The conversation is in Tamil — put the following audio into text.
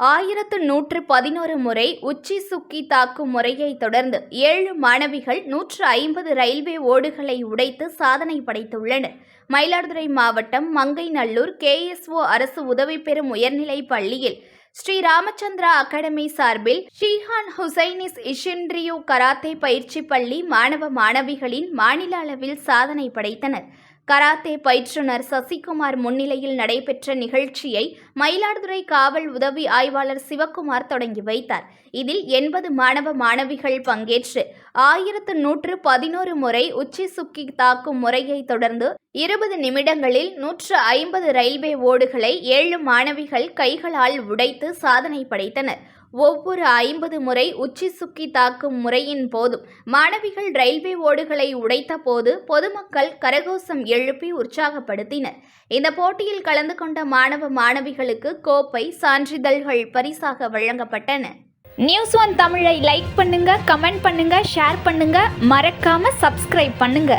ஆயிரத்து நூற்று பதினோரு முறை உச்சி சுக்கி தாக்கும் முறையை தொடர்ந்து ஏழு மாணவிகள் நூற்று ஐம்பது ரயில்வே ஓடுகளை உடைத்து சாதனை படைத்துள்ளனர். மயிலாடுதுறை மாவட்டம் மங்கைநல்லூர் கேஎஸ்ஓ அரசு உதவி பெறும் உயர்நிலைப் பள்ளியில் ஸ்ரீ ராமச்சந்திரா அகாடமி சார்பில் ஷீஹான் ஹுசைனிஸ் இஷின்ரியோ கராத்தே பயிற்சி பள்ளி மாணவ மாணவிகளின் மாநில அளவில் சாதனை படைத்தனர். கராத்தே பயிற்றுனர் சசிகுமார் முன்னிலையில் நடைபெற்ற நிகழ்ச்சியை மயிலாடுதுறை காவல் உதவி ஆய்வாளர் சிவக்குமார் தொடங்கி வைத்தார். இதில் எண்பது மாணவ மாணவிகள் பங்கேற்று ஆயிரத்து நூற்று பதினோரு முறை உச்சி சுக்கி தாக்கும் முறையை தொடர்ந்து இருபது நிமிடங்களில் நூற்று ஐம்பது ரயில்வே ஓடுகளை ஏழு மாணவிகள் கைகளால் உடைத்து சாதனை படைத்தனர். ஒவ்வொரு ஐம்பது முறை உச்சி சுக்கி தாக்கும் முறையின் போதும் மாணவிகள் ரயில்வே ஓடுகளை உடைத்த போது பொதுமக்கள் கரகோஷம் எழுப்பி உற்சாகப்படுத்தினர். இந்த போட்டியில் கலந்து கொண்ட மாணவ மாணவிகளுக்கு கோப்பை சான்றிதழ்கள் பரிசாக வழங்கப்பட்டன. நியூஸ் ஒன் தமிழை லைக் பண்ணுங்க கமெண்ட் பண்ணுங்க ஷேர் பண்ணுங்க. மறக்காம சப்ஸ்கிரைப் பண்ணுங்க.